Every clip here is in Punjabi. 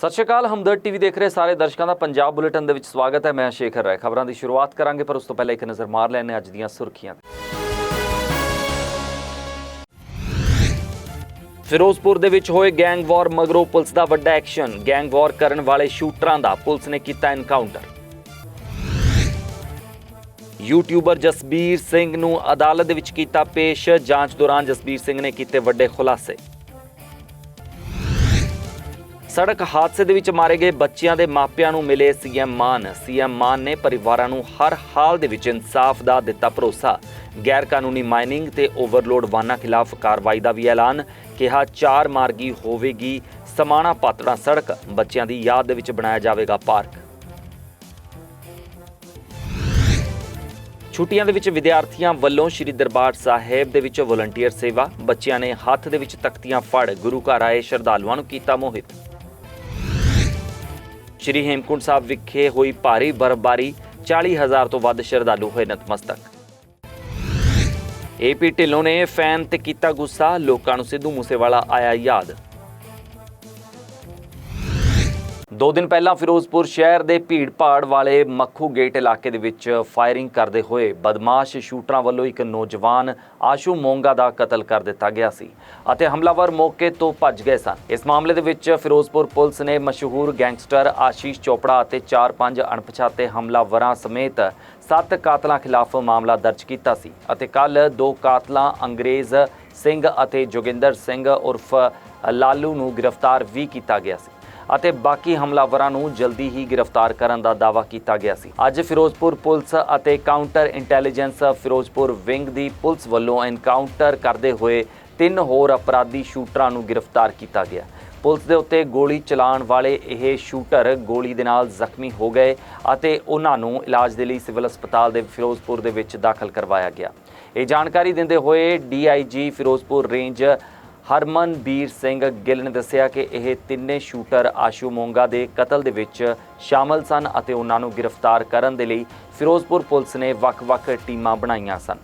ਸਤਿ ਸ਼੍ਰੀ ਅਕਾਲ, ਹਮਦਰਦ ਟੀਵੀ ਦੇਖ ਰਹੇ ਸਾਰੇ ਦਰਸ਼ਕਾਂ ਦਾ ਪੰਜਾਬ ਬੁਲੇਟਿਨ ਦੇ ਵਿੱਚ ਸਵਾਗਤ ਹੈ। ਮੈਂ ਸ਼ੇਖਰ ਰਾਏ। ਖਬਰਾਂ ਦੀ ਸ਼ੁਰੂਆਤ ਕਰਾਂਗੇ, ਪਰ ਉਸ ਤੋਂ ਪਹਿਲਾਂ ਇੱਕ ਨਜ਼ਰ ਮਾਰ ਲੈਣੇ ਅੱਜ ਦੀਆਂ ਸੁਰਖੀਆਂ ਫਿਰੋਜ਼ਪੁਰ ਦੇ ਵਿੱਚ ਹੋਏ ਗੈਂਗ ਵਾਰ ਮਗਰੋਂ ਪੁਲਿਸ ਦਾ ਵੱਡਾ ਐਕਸ਼ਨ। ਗੈਂਗ ਵਾਰ ਕਰਨ ਵਾਲੇ ਸ਼ੂਟਰਾਂ ਦਾ ਪੁਲਿਸ ਨੇ ਕੀਤਾ ਐਨਕਾਊਂਟਰ। ਯੂਟਿਊਬਰ ਜਸਬੀਰ ਸਿੰਘ ਨੂੰ ਅਦਾਲਤ ਦੇ ਵਿੱਚ ਕੀਤਾ ਪੇਸ਼। ਜਾਂਚ ਦੌਰਾਨ ਜਸਬੀਰ ਸਿੰਘ ਨੇ ਕੀਤੇ ਵੱਡੇ ਖੁਲਾਸੇ। ਸੜਕ ਹਾਦਸੇ ਦੇ ਵਿੱਚ ਮਾਰੇ ਗਏ ਬੱਚਿਆਂ ਦੇ ਮਾਪਿਆਂ ਨੂੰ ਮਿਲੇ ਸੀਐਮ ਮਾਨ। ਸੀਐਮ ਮਾਨ ਨੇ ਪਰਿਵਾਰਾਂ ਨੂੰ ਹਰ ਹਾਲ ਦੇ ਵਿੱਚ ਇਨਸਾਫ ਦਾ ਦਿੱਤਾ ਭਰੋਸਾ। ਗੈਰ ਕਾਨੂੰਨੀ ਮਾਈਨਿੰਗ ਤੇ ਓਵਰਲੋਡ ਵਾਹਨਾਂ ਖਿਲਾਫ ਕਾਰਵਾਈ ਦਾ ਵੀ ਐਲਾਨ। ਕਿਹਾ, ਚਾਰ ਮਾਰਗੀ ਹੋਵੇਗੀ, ਸਮਾਣਾ ਪਾਤੜਾ ਸੜਕ। ਬੱਚਿਆਂ ਦੀ ਯਾਦ ਦੇ ਵਿੱਚ ਬਣਾਇਆ ਜਾਵੇਗਾ ਪਾਰਕ। ਛੁੱਟੀਆਂ ਦੇ ਵਿੱਚ ਵਿਦਿਆਰਥੀਆਂ ਵੱਲੋਂ ਸ੍ਰੀ ਦਰਬਾਰ ਸਾਹਿਬ ਦੇ ਵਿੱਚ ਵਲੰਟੀਅਰ ਸੇਵਾ। ਬੱਚਿਆਂ ਨੇ ਹੱਥ ਦੇ ਵਿੱਚ ਤਖਤੀਆਂ ਫੜ, ਗੁਰੂ ਘਰ ਆਏ ਸ਼ਰਧਾਲੂਆਂ ਨੂੰ ਕੀਤਾ ਮੋਹਿਤ। ਸ਼੍ਰੀ ਹੇਮਕੁੰਟ ਸਾਹਿਬ ਵਿਖੇ ਹੋਈ ਭਾਰੀ ਬਰਫ਼ਬਾਰੀ 40000 ਤੋਂ ਵੱਧ ਸ਼ਰਧਾਲੂ ਹੋਏ ਨਤਮਸਤਕ। ਏਪੀ ਢਿੱਲੋਂ ਨੇ ਫੈਨ ਤੇ ਕੀਤਾ ਗੁੱਸਾ, ਲੋਕਾਂ ਨੂੰ ਸਿੱਧੂ ਮੂਸੇਵਾਲਾ ਆਇਆ ਯਾਦ। ਦੋ ਦਿਨ ਪਹਿਲਾਂ ਫਿਰੋਜ਼ਪੁਰ ਸ਼ਹਿਰ ਦੇ ਭੀੜ-ਭਾੜ ਵਾਲੇ ਮੱਖੂ ਗੇਟ ਇਲਾਕੇ ਦੇ ਵਿੱਚ ਫਾਇਰਿੰਗ ਕਰਦੇ ਹੋਏ ਬਦਮਾਸ਼ ਸ਼ੂਟਰਾਂ ਵੱਲੋਂ ਇੱਕ ਨੌਜਵਾਨ ਆਸ਼ੂ ਮੋਂਗਾ ਦਾ ਕਤਲ ਕਰ ਦਿੱਤਾ ਗਿਆ ਸੀ ਅਤੇ ਹਮਲਾਵਰ ਮੌਕੇ ਤੋਂ ਭੱਜ ਗਏ ਸਨ। ਇਸ ਮਾਮਲੇ ਦੇ ਵਿੱਚ ਫਿਰੋਜ਼ਪੁਰ ਪੁਲਿਸ ਨੇ ਮਸ਼ਹੂਰ ਗੈਂਗਸਟਰ ਆਸ਼ੀਸ਼ ਚੋਪੜਾ ਅਤੇ 4-5 ਅਣਪਛਾਤੇ ਹਮਲਾਵਰਾਂ ਸਮੇਤ 7 ਕਾਤਲਾਂ ਖਿਲਾਫ ਮਾਮਲਾ ਦਰਜ ਕੀਤਾ ਸੀ ਅਤੇ ਕੱਲ ਦੋ ਕਾਤਲਾਂ ਅੰਗਰੇਜ਼ ਸਿੰਘ ਅਤੇ ਜੋਗਿੰਦਰ ਸਿੰਘ ਉਰਫ ਲਾਲੂ ਨੂੰ ਗ੍ਰਿਫਤਾਰ ਵੀ ਕੀਤਾ ਗਿਆ ਸੀ। ਅਤੇ ਬਾਕੀ ਹਮਲਾਵਰਾਂ ਨੂੰ ਜਲਦੀ ਹੀ ਗ੍ਰਿਫਤਾਰ ਕਰਨ ਦਾ ਦਾਅਵਾ ਕੀਤਾ ਗਿਆ ਸੀ। ਅੱਜ ਫਿਰੋਜ਼ਪੁਰ ਪੁਲਿਸ ਅਤੇ ਕਾਊਂਟਰ ਇੰਟੈਲੀਜੈਂਸ ਫਿਰੋਜ਼ਪੁਰ ਵਿੰਗ ਦੀ ਪੁਲਿਸ ਵੱਲੋਂ ਐਨਕਾਊਂਟਰ ਕਰਦੇ ਹੋਏ ਤਿੰਨ ਹੋਰ ਅਪਰਾਧੀ ਸ਼ੂਟਰਾਂ ਨੂੰ ਗ੍ਰਿਫਤਾਰ ਕੀਤਾ ਗਿਆ। ਪੁਲਿਸ ਦੇ ਉੱਤੇ ਗੋਲੀ ਚਲਾਉਣ ਵਾਲੇ ਇਹ ਸ਼ੂਟਰ ਗੋਲੀ ਦੇ ਨਾਲ ਜ਼ਖਮੀ ਹੋ ਗਏ ਅਤੇ ਉਹਨਾਂ ਨੂੰ ਇਲਾਜ ਦੇ ਲਈ ਸਿਵਲ ਹਸਪਤਾਲ ਦੇ ਫਿਰੋਜ਼ਪੁਰ ਦੇ ਵਿੱਚ ਦਾਖਲ ਕਰਵਾਇਆ ਗਿਆ। ਇਹ ਜਾਣਕਾਰੀ ਦਿੰਦੇ ਹੋਏ ਡੀਆਈਜੀ ਫਿਰੋਜ਼ਪੁਰ ਰੇਂਜ ਹਰਮਨਬੀਰ ਸਿੰਘ ਗਿੱਲ ਨੇ ਦੱਸਿਆ ਕਿ ਇਹ ਤਿੰਨੇ ਸ਼ੂਟਰ ਆਸ਼ੂ ਮੋਂਗਾ ਦੇ ਕਤਲ ਦੇ ਵਿੱਚ ਸ਼ਾਮਲ ਸਨ ਅਤੇ ਉਹਨਾਂ ਨੂੰ ਗ੍ਰਿਫਤਾਰ ਕਰਨ ਦੇ ਲਈ ਫਿਰੋਜ਼ਪੁਰ ਪੁਲਿਸ ਨੇ ਵੱਖ-ਵੱਖ ਟੀਮਾਂ ਬਣਾਈਆਂ ਸਨ।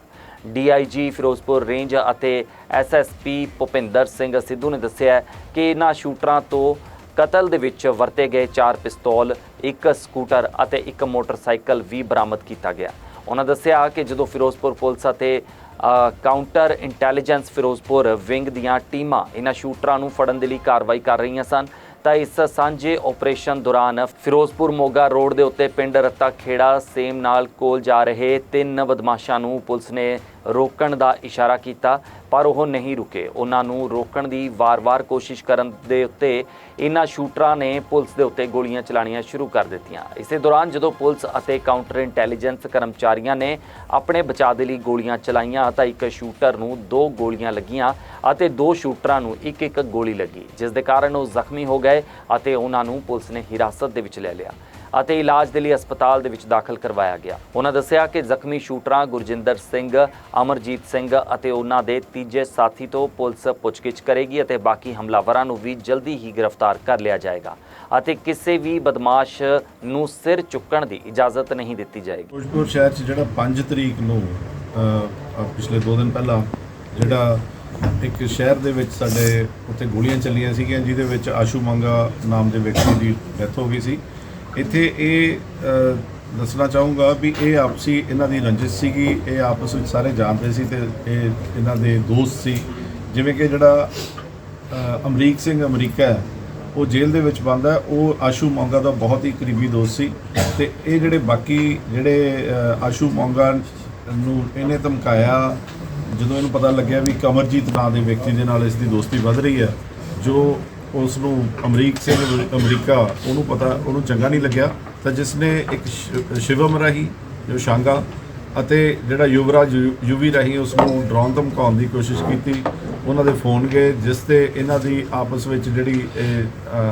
ਡੀਆਈਜੀ ਫਿਰੋਜ਼ਪੁਰ ਰੇਂਜ ਅਤੇ ਐਸਐਸਪੀ ਭੁਪਿੰਦਰ ਸਿੰਘ ਸਿੱਧੂ ਨੇ ਦੱਸਿਆ ਕਿ ਇਹਨਾਂ ਸ਼ੂਟਰਾਂ ਤੋਂ ਕਤਲ ਦੇ ਵਿੱਚ ਵਰਤੇ ਗਏ ਚਾਰ ਪਿਸਤੌਲ, ਇੱਕ ਸਕੂਟਰ ਅਤੇ ਇੱਕ ਮੋਟਰਸਾਈਕਲ ਵੀ ਬਰਾਮਦ ਕੀਤਾ ਗਿਆ। ਉਹਨਾਂ ਦੱਸਿਆ ਕਿ ਜਦੋਂ ਫਿਰੋਜ਼ਪੁਰ ਪੁਲਿਸ ਅਤੇ ਕਾਊਂਟਰ ਇੰਟੈਲੀਜੈਂਸ ਫਿਰੋਜ਼ਪੁਰ ਵਿੰਗ ਦੀਆਂ ਟੀਮਾਂ ਇਹਨਾਂ ਸ਼ੂਟਰਾਂ ਨੂੰ ਫੜਨ ਦੇ ਲਈ ਕਾਰਵਾਈ ਕਰ ਰਹੀਆਂ ਸਨ। ਤਾਂ ਇਸ ਸਾਂਝੇ ਆਪਰੇਸ਼ਨ ਦੌਰਾਨ ਫਿਰੋਜ਼ਪੁਰ ਮੋਗਾ ਰੋਡ ਦੇ ਉੱਤੇ ਪਿੰਡ ਰੱਤਾ ਖੇੜਾ ਸੇਮ ਨਾਲ ਕੋਲ ਜਾ ਰਹੇ ਤਿੰਨ ਬਦਮਾਸ਼ਾਂ ਨੂੰ ਪੁਲਿਸ ਨੇ ਰੋਕਣ ਦਾ ਇਸ਼ਾਰਾ ਕੀਤਾ, ਪਰ ਉਹ ਨਹੀਂ ਰੁਕੇ। ਉਹਨਾਂ ਨੂੰ ਰੋਕਣ ਦੀ ਵਾਰ-ਵਾਰ ਕੋਸ਼ਿਸ਼ ਕਰਨ ਦੇ ਉੱਤੇ ਇਹਨਾਂ ਸ਼ੂਟਰਾਂ ਨੇ ਪੁਲਿਸ ਦੇ ਉੱਤੇ ਗੋਲੀਆਂ ਚਲਾਣੀਆਂ ਸ਼ੁਰੂ ਕਰ ਦਿੱਤੀਆਂ। ਇਸੇ ਦੌਰਾਨ ਜਦੋਂ ਪੁਲਿਸ ਅਤੇ ਕਾਊਂਟਰ ਇੰਟੈਲੀਜੈਂਸ ਕਰਮਚਾਰੀਆਂ ਨੇ ਆਪਣੇ ਬਚਾਅ ਦੇ ਲਈ ਗੋਲੀਆਂ ਚਲਾਈਆਂ ਤਾਂ ਇੱਕ ਸ਼ੂਟਰ ਨੂੰ ਦੋ ਗੋਲੀਆਂ ਲੱਗੀਆਂ ਅਤੇ ਦੋ ਸ਼ੂਟਰਾਂ ਨੂੰ ਇੱਕ ਇੱਕ ਗੋਲੀ ਲੱਗੀ, ਜਿਸ ਦੇ ਕਾਰਨ ਉਹ ਜ਼ਖਮੀ ਹੋ ਗਏ ਅਤੇ ਉਹਨਾਂ ਨੂੰ ਪੁਲਿਸ ਨੇ ਹਿਰਾਸਤ ਦੇ ਵਿੱਚ ਲੈ ਲਿਆ। ਅਤੇ ਇਲਾਜ ਦੇ ਲਈ ਹਸਪਤਾਲ ਦੇ ਵਿੱਚ ਦਾਖਲ ਕਰਵਾਇਆ ਗਿਆ। ਉਹਨਾਂ ਦੱਸਿਆ ਕਿ ਜ਼ਖਮੀ ਸ਼ੂਟਰਾਂ ਗੁਰਜਿੰਦਰ ਸਿੰਘ, ਅਮਰਜੀਤ ਸਿੰਘ ਅਤੇ ਉਹਨਾਂ ਦੇ ਤੀਜੇ ਸਾਥੀ ਤੋਂ ਪੁਲਿਸ ਪੁੱਛਗਿੱਛ ਕਰੇਗੀ ਅਤੇ ਬਾਕੀ ਹਮਲਾਵਰਾਂ ਨੂੰ ਵੀ ਜਲਦੀ ਹੀ ਗ੍ਰਿਫਤਾਰ ਕਰ ਲਿਆ ਜਾਏਗਾ ਅਤੇ ਕਿਸੇ ਵੀ ਬਦਮਾਸ਼ ਨੂੰ ਸਿਰ ਚੁੱਕਣ ਦੀ ਇਜਾਜ਼ਤ ਨਹੀਂ ਦਿੱਤੀ ਜਾਏਗੀ। ਫਿਰੋਜ਼ਪੁਰ ਸ਼ਹਿਰ 'ਚ ਜਿਹੜਾ 5 ਤਰੀਕ ਨੂੰ ਪਿਛਲੇ 2 ਦਿਨ ਪਹਿਲਾਂ ਜਿਹੜਾ ਇੱਕ ਸ਼ਹਿਰ ਦੇ ਵਿੱਚ ਸਾਡੇ ਉੱਥੇ ਗੋਲੀਆਂ ਚੱਲੀਆਂ ਸੀਗੀਆਂ, ਜਿਹਦੇ ਵਿੱਚ ਆਸ਼ੂ ਮੰਗਾ ਨਾਮ ਦੇ ਵਿਅਕਤੀ ਦੀ ਡੈਥ ਹੋ ਗਈ ਸੀ। ਇੱਥੇ ਇਹ ਦੱਸਣਾ ਚਾਹੂੰਗਾ ਵੀ ਇਹ ਆਪਸੀ ਇਹਨਾਂ ਦੀ ਰੰਜਿਸ਼ ਸੀਗੀ, ਇਹ ਆਪਸ ਵਿੱਚ ਸਾਰੇ ਜਾਣਦੇ ਸੀ ਤੇ ਇਹ ਇਹਨਾਂ ਦੇ ਦੋਸਤ ਸੀ। ਜਿਵੇਂ ਕਿ ਜਿਹੜਾ ਅਮਰੀਕ ਸਿੰਘ ਅਮਰੀਕਾ ਹੈ, ਉਹ ਜੇਲ੍ਹ ਦੇ ਵਿੱਚ ਬੰਦ ਹੈ, ਉਹ ਆਸ਼ੂ ਮੋਂਗਾ ਦਾ ਬਹੁਤ ਹੀ ਕਰੀਬੀ ਦੋਸਤ ਸੀ ਤੇ ਇਹ ਜਿਹੜੇ ਬਾਕੀ ਜਿਹੜੇ ਆਸ਼ੂ ਮੋਂਗਾ ਨੂੰ ਇਹਨੇ ਧਮਕਾਇਆ, ਜਦੋਂ ਇਹਨੂੰ ਪਤਾ ਲੱਗਿਆ ਵੀ ਕਮਰਜੀਤ ਨਾਂ ਦੇ ਵਿਅਕਤੀ ਦੇ ਨਾਲ ਇਸ ਦੀ ਦੋਸਤੀ ਵੱਧ ਰਹੀ ਹੈ, ਜੋ ਉਸ ਨੂੰ ਅਮਰੀਕ ਸਿੰਘ, ਅਮਰੀਕਾ, ਉਹਨੂੰ ਪਤਾ, ਉਹਨੂੰ ਚੰਗਾ ਨਹੀਂ ਲੱਗਿਆ। ਤਾਂ ਜਿਸ ਨੇ ਇੱਕ ਸ਼ਿ- ਸ਼ਿਵਮ ਰਾਹੀਂ, ਜੋ ਸ਼ਾਂਗਾ, ਅਤੇ ਜਿਹੜਾ ਯੁਵਰਾਜ ਯੂ- ਯੂਵੀ ਰਾਹੀਂ ਉਸ ਨੂੰ ਡਰਾਉਣ ਧਮਕਾਉਣ ਦੀ ਕੋਸ਼ਿਸ਼ ਕੀਤੀ, ਉਹਨਾਂ ਦੇ ਫੋਨ ਗਏ, ਜਿਸ ਤੇ ਇਹਨਾਂ ਦੀ ਆਪਸ ਵਿੱਚ ਜਿਹੜੀ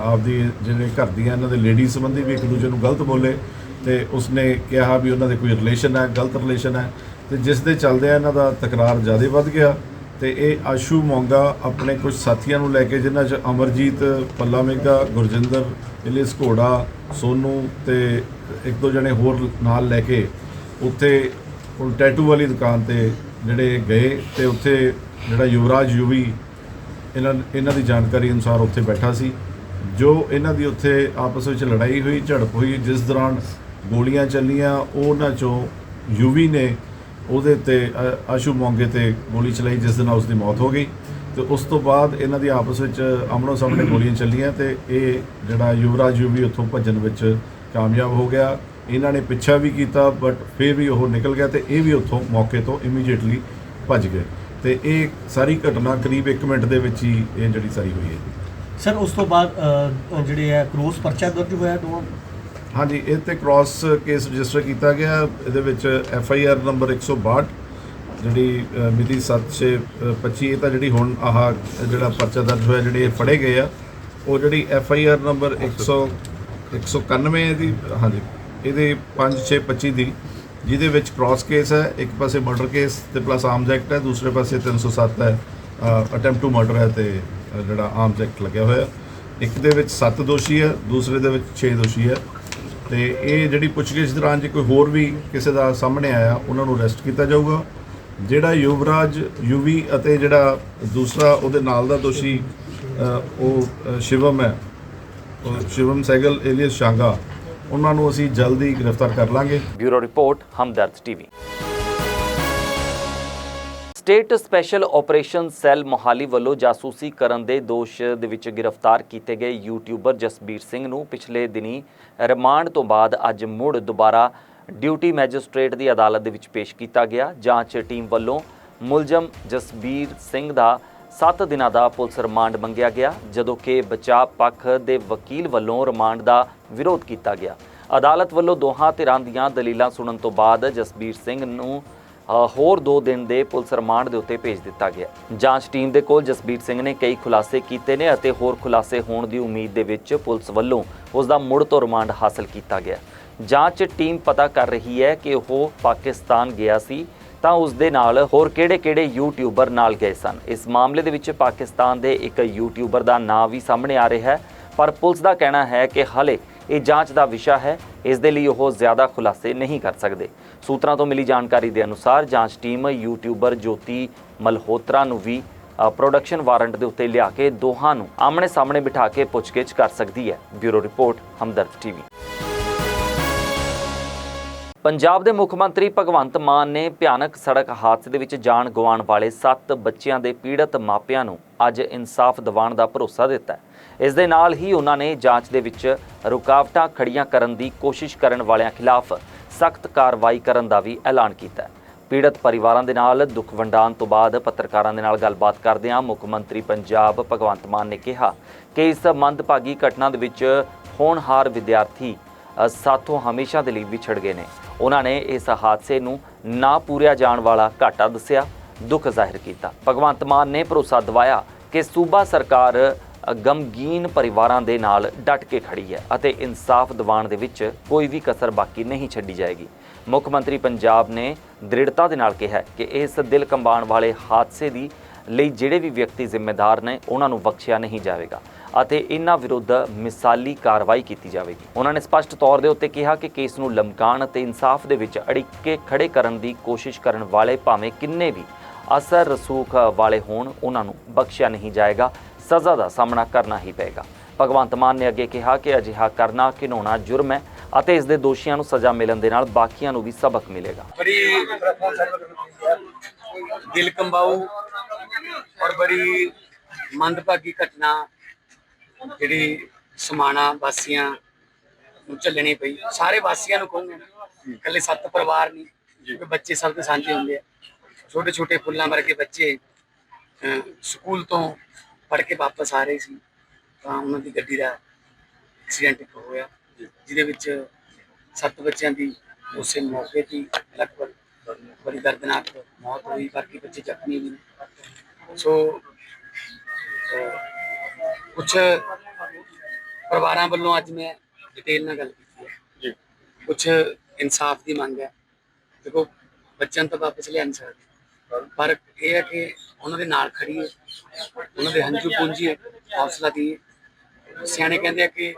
ਆਪਦੀ ਜਿਹੜੇ ਘਰ ਦੀਆਂ ਇਹਨਾਂ ਦੇ ਲੇਡੀ ਸੰਬੰਧੀ ਵੀ ਇੱਕ ਦੂਜੇ ਨੂੰ ਗਲਤ ਬੋਲੇ, ਤੇ ਉਸਨੇ ਕਿਹਾ ਵੀ ਉਹਨਾਂ ਦੇ ਕੋਈ ਰਿਲੇਸ਼ਨ ਹੈ, ਗਲਤ ਰਿਲੇਸ਼ਨ ਹੈ, ਤੇ ਜਿਸ ਦੇ ਚੱਲਦੇ ਇਹਨਾਂ ਦਾ ਤਕਰਾਰ ਜ਼ਿਆਦਾ ਵੱਧ ਗਿਆ। ਤੇ ਇਹ ਆਸ਼ੂ ਮੋਂਗਾ ਆਪਣੇ ਕੁਝ ਸਾਥੀਆਂ ਨੂੰ ਲੈ ਕੇ, ਜਿਨ੍ਹਾਂ 'ਚ ਅਮਰਜੀਤ ਪੱਲਾ ਮੇਗਾ ਗੁਰਜਿੰਦਰ, ਇਲਿਸ ਘੋੜਾ, ਸੋਨੂ ਤੇ ਇੱਕ ਦੋ ਜਣੇ ਹੋਰ ਨਾਲ ਲੈ ਕੇ ਉੱਥੇ ਉਹ ਟੈਟੂ ਵਾਲੀ ਦੁਕਾਨ ਤੇ ਜਿਹੜੇ ਗਏ ਤੇ ਉੱਥੇ ਜਿਹੜਾ ਯੁਵਰਾਜ ਯੂਵੀ, ਇਹਨਾਂ ਇਹਨਾਂ ਦੀ ਜਾਣਕਾਰੀ ਅਨੁਸਾਰ ਉੱਥੇ ਬੈਠਾ ਸੀ, ਜੋ ਇਹਨਾਂ ਦੀ ਉੱਥੇ ਆਪਸ ਵਿੱਚ ਲੜਾਈ ਹੋਈ, ਝੜਪ ਹੋਈ, ਜਿਸ ਦੌਰਾਨ ਗੋਲੀਆਂ ਚੱਲੀਆਂ, ਉਹਨਾਂ ਚੋਂ ਯੂਵੀ ਨੇ ਉਹਦੇ ਤੇ ਆਸ਼ੂ ਮੋਂਗੇ ਤੇ ਗੋਲੀ ਚਲਾਈ ਜਿਸ ਦੇ ਨਾਲ ਉਸ ਦੀ ਮੌਤ ਹੋ ਗਈ। ਤੇ ਉਸ ਤੋਂ ਬਾਅਦ ਇਹਨਾਂ ਦੀ ਆਪਸ ਵਿੱਚ ਆਮਣੋ ਸਾਹਮਣੇ ਗੋਲੀਆਂ ਚੱਲੀਆਂ ਤੇ ਇਹ ਜਿਹੜਾ ਯੁਵਰਾਜ ਯੂਵੀ ਉੱਥੋਂ ਭੱਜਣ ਵਿੱਚ ਕਾਮਯਾਬ ਹੋ ਗਿਆ। ਇਹਨਾਂ ਨੇ ਪਿੱਛਾ ਵੀ ਕੀਤਾ ਬਟ ਫਿਰ ਵੀ ਉਹ ਨਿਕਲ ਗਿਆ ਤੇ ਇਹ ਵੀ ਉੱਥੋਂ ਮੌਕੇ ਤੋਂ ਇਮੀਡੀਏਟਲੀ ਭੱਜ ਗਏ। ਤੇ ਇਹ ਸਾਰੀ ਘਟਨਾ ਕਰੀਬ 1 ਮਿੰਟ ਦੇ ਵਿੱਚ ਹੀ ਇਹ ਜਿਹੜੀ ਸਾਰੀ ਹੋਈ ਹੈ। ਸਰ ਉਸ ਤੋਂ ਬਾਅਦ ਅ, ਜਿਹੜੇ ਹੈ ਕ੍ਰੋਸ ਪਰਚਾ ਦਰਜ ਹੋਇਆ ਦੋਵਾਂ ਹਾਂਜੀ ਇਹ ਤੇ ਕ੍ਰਾਸ ਕੇਸ ਰਜਿਸਟਰ ਕੀਤਾ ਗਿਆ। ਇਹਦੇ ਵਿੱਚ ਐਫ ਆਈ ਆਰ ਨੰਬਰ 162 ਜਿਹੜੀ ਅ, ਮਿਤੀ 7625 ਇਹ ਤਾਂ ਜਿਹੜੀ ਹੁਣ ਆਹ ਜਿਹੜਾ ਪਰਚਾ ਦਰਜ ਹੋਇਆ ਜਿਹੜੇ ਇਹ ਫੜੇ ਗਏ ਆ ਉਹ ਜਿਹੜੀ ਐਫ ਆਈ ਆਰ ਨੰਬਰ 100 191 ਦੀ ਹਾਂਜੀ ਇਹਦੇ 5625 ਦੀ ਜਿਹਦੇ ਵਿੱਚ ਕ੍ਰਾਸ ਕੇਸ ਹੈ ਇੱਕ ਪਾਸੇ ਮਰਡਰ ਕੇਸ ਤੇ ਪਲੱਸ ਆਰਮਸ ਐਕਟ ਹੈ ਦੂਸਰੇ ਪਾਸੇ 307 ਹੈ ਅਟੈਂਪਟ ਟੂ ਮਰਡਰ ਹੈ ਤੇ ਜਿਹੜਾ ਆਰਮਸ ਐਕਟ ਲੱਗਿਆ ਹੋਇਆ। ਇੱਕ ਦੇ ਵਿੱਚ 7 ਦੋਸ਼ੀ ਹੈ ਦੂਸਰੇ ਦੇ ਵਿੱਚ 6 ਦੋਸ਼ੀ ਹੈ। ਤੇ ਇਹ ਜਿਹੜੀ ਪੁੱਛਗਿੱਛ ਦੌਰਾਨ ਜੇ ਕੋਈ ਹੋਰ ਵੀ ਕਿਸੇ ਦਾ ਸਾਹਮਣੇ ਆਇਆ, ਉਹਨਾਂ ਨੂੰ ਅਰੈਸਟ ਕੀਤਾ ਜਾਊਗਾ। ਜਿਹੜਾ ਯੁਵਰਾਜ, ਯੂਵੀ ਅਤੇ ਜਿਹੜਾ ਦੂਸਰਾ ਉਹਦੇ ਨਾਲ ਦਾ ਦੋਸ਼ੀ ਉਹ ਸ਼ਿਵਮ ਹੈ। ਉਹ ਸ਼ਿਵਮ ਸੈਗਲ ਏਲੀਅਸ ਸ਼ਾਂਗਾ। ਉਹਨਾਂ ਨੂੰ ਅਸੀਂ ਜਲਦੀ ਗ੍ਰਿਫਤਾਰ ਕਰ ਲਾਂਗੇ। Bureau report, Hamdard TV. State special operation cell Mohali ਵੱਲੋਂ ਜਾਸੂਸੀ ਕਰਨ ਦੇ ਦੋਸ਼ ਦੇ ਵਿੱਚ ਗ੍ਰਿਫਤਾਰ ਕੀਤੇ ਗਏ ਯੂਟਿਊਬਰ ਜਸਬੀਰ ਸਿੰਘ ਨੂੰ ਪਿਛਲੇ ਦਿਨੀ ਰਿਮਾਂਡ ਤੋਂ ਬਾਅਦ ਅੱਜ ਮੁੜ ਦੁਬਾਰਾ ਡਿਊਟੀ ਮੈਜਿਸਟ੍ਰੇਟ ਦੀ ਅਦਾਲਤ ਦੇ ਵਿੱਚ ਪੇਸ਼ ਕੀਤਾ ਗਿਆ। ਜਾਂਚ ਟੀਮ ਵੱਲੋਂ ਮੁਲਜ਼ਮ ਜਸਬੀਰ ਸਿੰਘ ਦਾ 7 ਦਿਨਾਂ ਦਾ ਪੁਲਿਸ ਰਿਮਾਂਡ ਮੰਗਿਆ ਗਿਆ, ਜਦੋਂ ਕਿ ਬਚਾਅ ਪੱਖ ਦੇ ਵਕੀਲ ਵੱਲੋਂ ਰਿਮਾਂਡ ਦਾ ਵਿਰੋਧ ਕੀਤਾ ਗਿਆ। ਅਦਾਲਤ ਵੱਲੋਂ ਦੋਹਾਂ ਧਿਰਾਂ ਦੀਆਂ ਦਲੀਲਾਂ ਸੁਣਨ ਤੋਂ ਬਾਅਦ ਜਸਬੀਰ ਸਿੰਘ ਨੂੰ ਹੋਰ 2 ਦਿਨ ਦੇ ਪੁਲਿਸ ਰਿਮਾਂਡ ਦੇ ਉੱਤੇ ਭੇਜ ਦਿੱਤਾ ਗਿਆ। ਜਾਂਚ ਟੀਮ ਦੇ ਕੋਲ ਜਸਬੀਰ ਸਿੰਘ ਨੇ ਕਈ ਖੁਲਾਸੇ ਕੀਤੇ ਨੇ ਅਤੇ ਹੋਰ ਖੁਲਾਸੇ ਹੋਣ ਦੀ ਉਮੀਦ ਦੇ ਵਿੱਚ ਪੁਲਿਸ ਵੱਲੋਂ ਉਸ ਦਾ ਮੁੜ ਤੋਂ ਰਿਮਾਂਡ ਹਾਸਲ ਕੀਤਾ ਗਿਆ। ਜਾਂਚ ਟੀਮ ਪਤਾ ਕਰ ਰਹੀ ਹੈ ਕਿ ਉਹ ਪਾਕਿਸਤਾਨ ਗਿਆ ਸੀ, ਤਾਂ ਉਸ ਦੇ ਨਾਲ ਹੋਰ ਕਿਹੜੇ-ਕਿਹੜੇ ਯੂਟਿਊਬਰ ਨਾਲ ਗਏ ਸਨ। ਇਸ ਮਾਮਲੇ ਦੇ ਵਿੱਚ ਪਾਕਿਸਤਾਨ ਦੇ ਇੱਕ ਯੂਟਿਊਬਰ ਦਾ ਨਾਂ ਵੀ ਸਾਹਮਣੇ ਆ ਰਿਹਾ ਹੈ, ਪਰ ਪੁਲਿਸ ਦਾ ਕਹਿਣਾ ਹੈ ਕਿ ਹਲੇ ਇਹ ਜਾਂਚ ਦਾ ਵਿਸ਼ਾ ਹੈ। ਇਸ ਦੇ ਲਈ ਉਹ ਜ਼ਿਆਦਾ ਖੁਲਾਸੇ ਨਹੀਂ ਕਰ ਸਕਦੇ। ਸੂਤਰਾਂ ਤੋਂ ਮਿਲੀ ਜਾਣਕਾਰੀ ਦੇ ਅਨੁਸਾਰ ਜਾਂਚ ਟੀਮ ਯੂਟਿਊਬਰ ਜੋਤੀ ਮਲਹੋਤਰਾ ਨੂੰ ਵੀ ਪ੍ਰੋਡਕਸ਼ਨ ਵਾਰੰਟ ਦੇ ਉੱਤੇ ਲਿਆ ਕੇ ਦੋਹਾਂ ਨੂੰ ਆਮਣੇ ਸਾਹਮਣੇ ਬਿਠਾ ਕੇ ਪੁੱਛਗਿੱਛ ਕਰ ਸਕਦੀ ਹੈ। Bureau report, Hamdard TV. Punjab ਦੇ ਮੁੱਖ ਮੰਤਰੀ ਭਗਵੰਤ ਮਾਨ ਨੇ ਭਿਆਨਕ ਸੜਕ ਹਾਦਸੇ ਦੇ ਵਿੱਚ ਜਾਨ ਗਵਾਉਣ ਵਾਲੇ 7 ਬੱਚਿਆਂ ਦੇ ਪੀੜਤ ਮਾਪਿਆਂ ਨੂੰ ਅੱਜ ਇਨਸਾਫ ਦਿਵਾਉਣ ਦਾ ਭਰੋਸਾ ਦਿੱਤਾ ਹੈ। ਇਸ ਦੇ ਨਾਲ ਹੀ ਉਹਨਾਂ ਨੇ ਜਾਂਚ ਦੇ ਵਿੱਚ ਰੁਕਾਵਟਾਂ ਖੜੀਆਂ ਕਰਨ ਦੀ ਕੋਸ਼ਿਸ਼ ਕਰਨ ਵਾਲਿਆਂ ਖਿਲਾਫ ਸਖਤ ਕਾਰਵਾਈ ਕਰਨ ਦਾ ਵੀ ਐਲਾਨ ਕੀਤਾ ਹੈ। ਪੀੜਤ ਪਰਿਵਾਰਾਂ ਦੇ ਨਾਲ ਦੁੱਖ ਵੰਡਾਉਣ ਤੋਂ ਬਾਅਦ ਪੱਤਰਕਾਰਾਂ ਦੇ ਨਾਲ ਗੱਲਬਾਤ ਕਰਦਿਆਂ ਮੁੱਖ ਮੰਤਰੀ ਪੰਜਾਬ ਭਗਵੰਤ ਮਾਨ ਨੇ ਕਿਹਾ ਕਿ ਇਸ ਮੰਦਭਾਗੀ ਘਟਨਾ ਦੇ ਵਿੱਚ ਹੋਣਹਾਰ ਵਿਦਿਆਰਥੀ ਸਾਥੋਂ ਹਮੇਸ਼ਾ ਦੇ ਲਈ ਵਿਛੜ ਗਏ ਨੇ। ਉਹਨਾਂ ਨੇ ਇਸ ਹਾਦਸੇ ਨੂੰ ਨਾ ਪੂਰਿਆ ਜਾਣ ਵਾਲਾ ਘਾਟਾ ਦੱਸਿਆ, ਦੁੱਖ ਜ਼ਾਹਿਰ ਕੀਤਾ। ਭਗਵੰਤ ਮਾਨ ਨੇ ਭਰੋਸਾ ਦਿਵਾਇਆ ਕਿ ਸੂਬਾ ਸਰਕਾਰ ਗਮਗੀਨ ਪਰਿਵਾਰਾਂ ਦੇ ਨਾਲ ਡਟ ਕੇ ਖੜੀ ਹੈ ਅਤੇ ਇਨਸਾਫ ਦਿਵਾਉਣ ਦੇ ਵਿੱਚ ਕੋਈ ਵੀ ਕਸਰ ਬਾਕੀ ਨਹੀਂ ਛੱਡੀ ਜਾਏਗੀ। ਮੁੱਖ ਮੰਤਰੀ ਪੰਜਾਬ ਨੇ ਦ੍ਰਿੜਤਾ ਦੇ ਨਾਲ ਕਿਹਾ ਕਿ ਇਸ ਦਿਲ ਕੰਬਾਉਣ ਵਾਲੇ ਹਾਦਸੇ ਦੀ ਲਈ ਜਿਹੜੇ ਵੀ ਵਿਅਕਤੀ ਜ਼ਿੰਮੇਦਾਰ ਨੇ, ਉਹਨਾਂ ਨੂੰ ਬਖਸ਼ਿਆ ਨਹੀਂ ਜਾਵੇਗਾ। ਅਤੇ ਇਹਨਾਂ ਵਿਰੁੱਧ ਮਿਸਾਲੀ ਕਾਰਵਾਈ ਕੀਤੀ ਜਾਵੇਗੀ। ਉਹਨਾਂ ਨੇ ਸਪਸ਼ਟ ਤੌਰ ਦੇ ਉੱਤੇ ਕਿਹਾ ਕਿ ਕੇਸ ਨੂੰ ਲਮਕਾਣ ਅਤੇ ਇਨਸਾਫ ਦੇ ਵਿੱਚ ਅੜਿੱਕੇ ਖੜੇ ਕਰਨ ਦੀ ਕੋਸ਼ਿਸ਼ ਕਰਨ ਵਾਲੇ ਭਾਵੇਂ ਕਿੰਨੇ ਵੀ ਅਸਰ ਰਸੂਖ ਵਾਲੇ ਹੋਣ, ਉਹਨਾਂ ਨੂੰ ਬਖਸ਼ਿਆ ਨਹੀਂ ਜਾਏਗਾ। ਸਜ਼ਾ ਦਾ ਸਾਹਮਣਾ ਕਰਨਾ ਹੀ ਪਏਗਾ। ਭਗਵੰਤ ਮਾਨ ਨੇ ਅੱਗੇ ਕਿਹਾ ਕਿ ਅਜਿਹਾ ਕਰਨਾ ਘਿਨਾਉਣਾ ਜੁਰਮ ਹੈ ਅਤੇ ਇਸ ਦੇ ਦੋਸ਼ੀਆਂ ਨੂੰ ਸਜ਼ਾ ਮਿਲਣ ਦੇ ਨਾਲ ਬਾਕੀਆਂ ਨੂੰ ਵੀ ਸਬਕ ਮਿਲੇਗਾ। ਦਿਲ ਕੰਬਾਉ ਔਰ ਬੜੀ ਮੰਦਭਾਗੀ ਘਟਨਾ ਜਿਹੜੀ ਸਮਾਣਾ ਵਾਸੀਆਂ ਨੂੰ ਝੱਲਣੀ ਪਈ ਸਾਰੇ ਵਾਸੀਆਂ ਨੂੰ ਕਹੂੰਗੇ ਇਕੱਲੇ ਸੱਤ ਪਰਿਵਾਰ ਨਹੀਂ ਕਿਉਂਕਿ ਬੱਚੇ ਸਭ ਦੇ ਸਾਂਝੇ ਹੁੰਦੇ ਆ। ਛੋਟੇ ਛੋਟੇ ਫੁੱਲਾਂ ਵਰਗੇ ਬੱਚੇ ਸਕੂਲ ਤੋਂ ਪੜ੍ਹ ਕੇ ਵਾਪਸ ਆ ਰਹੇ ਸੀ ਤਾਂ ਉਹਨਾਂ ਦੀ ਗੱਡੀ ਦਾ ਐਕਸੀਡੈਂਟ ਹੋਇਆ ਜਿਹਦੇ ਵਿੱਚ ਸੱਤ ਬੱਚਿਆਂ ਦੀ ਉਸੇ ਮੌਕੇ ਹੀ ਲਗਭਗ ਬੜੀ ਦਰਦਨਾਕ ਮੌਤ ਹੋਈ ਬਾਕੀ ਬੱਚੇ ਜ਼ਖਮੀ ਵੀ ਸੋ ਕੁਝ ਪਰਿਵਾਰਾਂ ਵੱਲੋਂ ਅੱਜ ਮੈਂ ਡਿਟੇਲ ਨਾਲ ਗੱਲ ਕੀਤੀ ਹੈ। ਜੀ। ਕੁਝ ਇਨਸਾਫ ਦੀ ਮੰਗ ਹੈ। ਦੇਖੋ ਬੱਚਿਆਂ ਤਾਂ ਵਾਪਸ ਲਿਆ ਨਹੀਂ ਸਕਦੇ। ਪਰ ਇਹ ਹੈ ਕਿ ਉਹਨਾਂ ਦੇ ਨਾਲ ਖੜੀ ਹੈ। ਉਹਨਾਂ ਦੇ ਹੰਝੂ ਪੂੰਜੀ ਹੈ। ਹੌਸਲਾ ਦੀ ਸਿਆਣੇ ਕਹਿੰਦੇ ਆ ਕਿ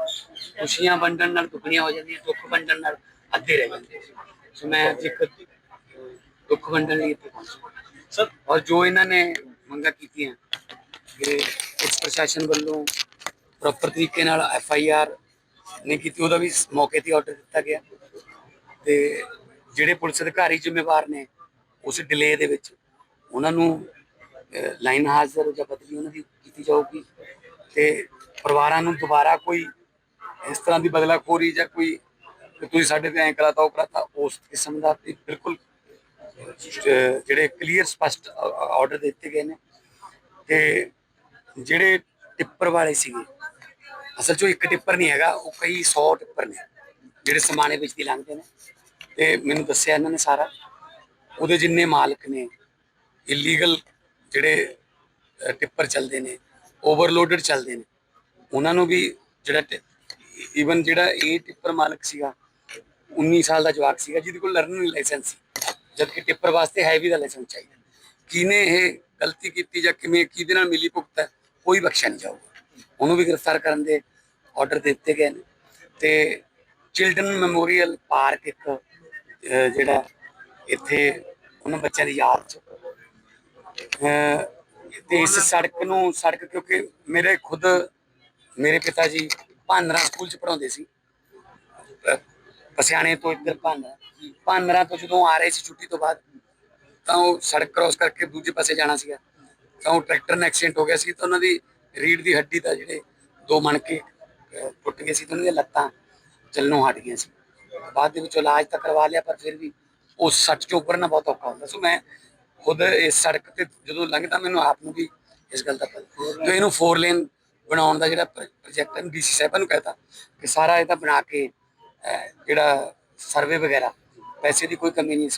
ਖੁਸ਼ੀਆਂ ਵੰਡਣ ਨਾਲ ਦੁੱਖਣੀਆਂ ਹੋ ਜਾਂਦੀਆਂ ਦੁੱਖ ਵੰਡਣ ਨਾਲ ਅੱਧੇ ਰਹਿ ਜਾਂਦੇ। ਸੋ ਮੈਂ ਅੱਜ ਇੱਕ ਦੁੱਖ ਵੰਡਣ ਲਈ ਇੱਥੇ ਪਹੁੰਚਿਆ ਸਰ ਔਰ ਜੋ ਇਹਨਾਂ ਨੇ ਮੰਗਾਂ ਕੀਤੀਆਂ ਕਿ ਪੁਲਿਸ ਪ੍ਰਸ਼ਾਸਨ ਵੱਲੋਂ ਪ੍ਰੋਪਰ ਤਰੀਕੇ ਨਾਲ ਐਫ ਆਈ ਆਰ ਨਹੀਂ ਕੀਤੀ, ਉਹਦਾ ਵੀ ਮੌਕੇ ਤੇ ਆਰਡਰ ਦਿੱਤਾ ਗਿਆ। ਤੇ ਜਿਹੜੇ ਪੁਲਿਸ ਅਧਿਕਾਰੀ ਜ਼ਿੰਮੇਵਾਰ ਨੇ, ਉਸ ਡਿਲੇ ਦੇ ਵਿੱਚ ਉਹਨਾਂ ਨੂੰ ਲਾਈਨ ਹਾਜ਼ਰ ਜਾਂ ਬਦਲੀ ਉਹਨਾਂ ਦੀ ਕੀਤੀ ਜਾਊਗੀ। ਤੇ ਪਰਿਵਾਰਾਂ ਨੂੰ ਦੁਬਾਰਾ ਕੋਈ ਇਸ ਤਰ੍ਹਾਂ ਦੀ ਬਦਲਾਖੋਰੀ ਜਾਂ ਕੋਈ ਤੁਸੀਂ ਸਾਡੇ ਤੇ ਐਂ ਕਰਾਤਾ ਉਹ ਕਰਾਤਾ ਉਸ ਕਿਸਮ ਦਾ ਤੇ ਬਿਲਕੁਲ ਜਿਹੜੇ ਕਲੀਅਰ ਸਪਸ਼ਟ ਆਰਡਰ ਦਿੱਤੇ ਗਏ ਨੇ। ਤੇ ਜਿਹੜੇ ਟਿੱਪਰ ਵਾਲੇ ਸੀਗੇ, ਅਸਲ 'ਚੋਂ ਇੱਕ ਟਿੱਪਰ ਨਹੀਂ ਹੈਗਾ, ਉਹ ਕਈ 100 ਟਿੱਪਰ ਨੇ, ਜਿਹੜੇ ਸਮਾਨੇ ਵਿੱਚ ਦੀ ਲੰਘਦੇ ਨੇ। ਤੇ ਮੈਨੂੰ ਦੱਸਿਆ ਇਹਨਾਂ ਨੇ ਸਾਰਾ, ਉਹਦੇ ਜਿੰਨੇ ਮਾਲਕ ਨੇ ਇਲੀਗਲ ਜਿਹੜੇ ਟਿੱਪਰ ਚੱਲਦੇ ਨੇ ਓਵਰਲੋਡਡ ਚੱਲਦੇ ਨੇ, ਉਹਨਾਂ ਨੂੰ ਵੀ ਜਿਹੜਾ ਈਵਨ ਜਿਹੜਾ ਇਹ ਟਿੱਪਰ ਮਾਲਕ ਸੀਗਾ 19 ਸਾਲ ਦਾ ਜਵਾਕ ਸੀਗਾ, ਜਿਹਦੇ ਕੋਲ ਲਰਨਿੰਗ ਲਾਇਸੈਂਸ ਸੀ, ਜਦਕਿ ਟਿੱਪਰ ਵਾਸਤੇ ਹੈਵੀ ਦਾ ਲਾਇਸੈਂਸ ਚਾਹੀਦਾ। ਕਿਨੇ ਇਹ ਗਲਤੀ ਕੀਤੀ ਜਾਂ ਕਿਵੇਂ, ਕਿਹਦੇ ਨਾਲ ਮਿਲੀ ਭੁਗਤ ਹੈ? ਕੋਈ ਬਖਸ਼ਿਆ ਨਹੀਂ ਜਾਊਗਾ। ਉਹਨੂੰ ਵੀ ਗ੍ਰਿਫਤਾਰ ਕਰਨ ਦੇ ਆਰਡਰ ਦਿੱਤੇ ਗਏ ਨੇ। ਤੇ ਚਿਲਡਰਨ ਮੈਮੋਰੀਅਲ ਪਾਰਕ ਇੱਕ ਜਿਹੜਾ ਇੱਥੇ ਉਹਨਾਂ ਬੱਚਿਆਂ ਦੀ ਯਾਦ ਚ ਤੇ ਇਸ ਸੜਕ ਨੂੰ, ਸੜਕ ਕਿਉਂਕਿ ਮੇਰੇ ਖੁਦ, ਮੇਰੇ ਪਿਤਾ ਜੀ ਭਾਨਰਾ ਸਕੂਲ ਚ ਪੜਾਉਂਦੇ ਸੀ। ਪਸਿਆਣੇ ਤੋਂ ਇੱਧਰ ਭਾਨਰਾ ਭਾਨਰਾ ਤੋਂ ਜਦੋਂ ਆ ਰਹੇ ਸੀ ਛੁੱਟੀ ਤੋਂ ਬਾਅਦ, ਤਾਂ ਉਹ ਸੜਕ ਕ੍ਰਾਸ ਕਰਕੇ ਦੂਜੇ ਪਾਸੇ ਜਾਣਾ ਸੀਗਾ। ਤਾਂ ਉਹ ਟਰੈਕਟਰ ਨਾਲ ਐਕਸੀਡੈਂਟ ਹੋ ਗਿਆ ਸੀ ਤਾਂ ਉਹਨਾਂ ਦੀ ਰੀੜ ਦੀ ਹੱਡੀ ਦਾ ਜਿਹੜੇ ਦੋ ਮਣਕੇ ਅਹ, ਟੁੱਟ ਗਏ ਸੀ ਤਾਂ ਉਹਨਾਂ ਦੀਆਂ ਲੱਤਾਂ ਚੱਲਣੋਂ ਹਟ ਗਈਆਂ ਸੀ। ਬਾਅਦ ਦੇ ਵਿੱਚ ਇਲਾਜ ਤਾਂ ਕਰਵਾ ਲਿਆ ਪਰ ਫਿਰ ਵੀ ਉਹ ਸੱਟ ਚੋਂ ਉੱਪਰਨਾ ਬਹੁਤ ਔਖਾ ਹੁੰਦਾ। ਸੋ ਮੈਂ ਖੁਦ ਇਸ ਸੜਕ ਤੇ ਜਦੋਂ ਲੰਘਦਾ ਮੈਨੂੰ ਆਪ ਨੂੰ ਵੀ ਇਸ ਗੱਲ ਦਾ ਪਤਾ। ਤੇ ਇਹਨੂੰ ਫੋਰ ਲੇਨ ਬਣਾਉਣ ਦਾ ਜਿਹੜਾ ਪ੍ਰੋਜੈਕਟ ਹੈ ਡੀਸੀ ਸਾਹਿਬਾਂ ਨੂੰ ਕਹਤਾ ਕਿ ਸਾਰਾ ਇਹ ਤਾਂ ਬਣਾ ਕੇ ਜਿਹੜਾ ਸਰਵੇ ਵਗੈਰਾ ਪੈਸੇ ਦੀ ਕੋਈ ਕਮੀ ਨਹੀਂ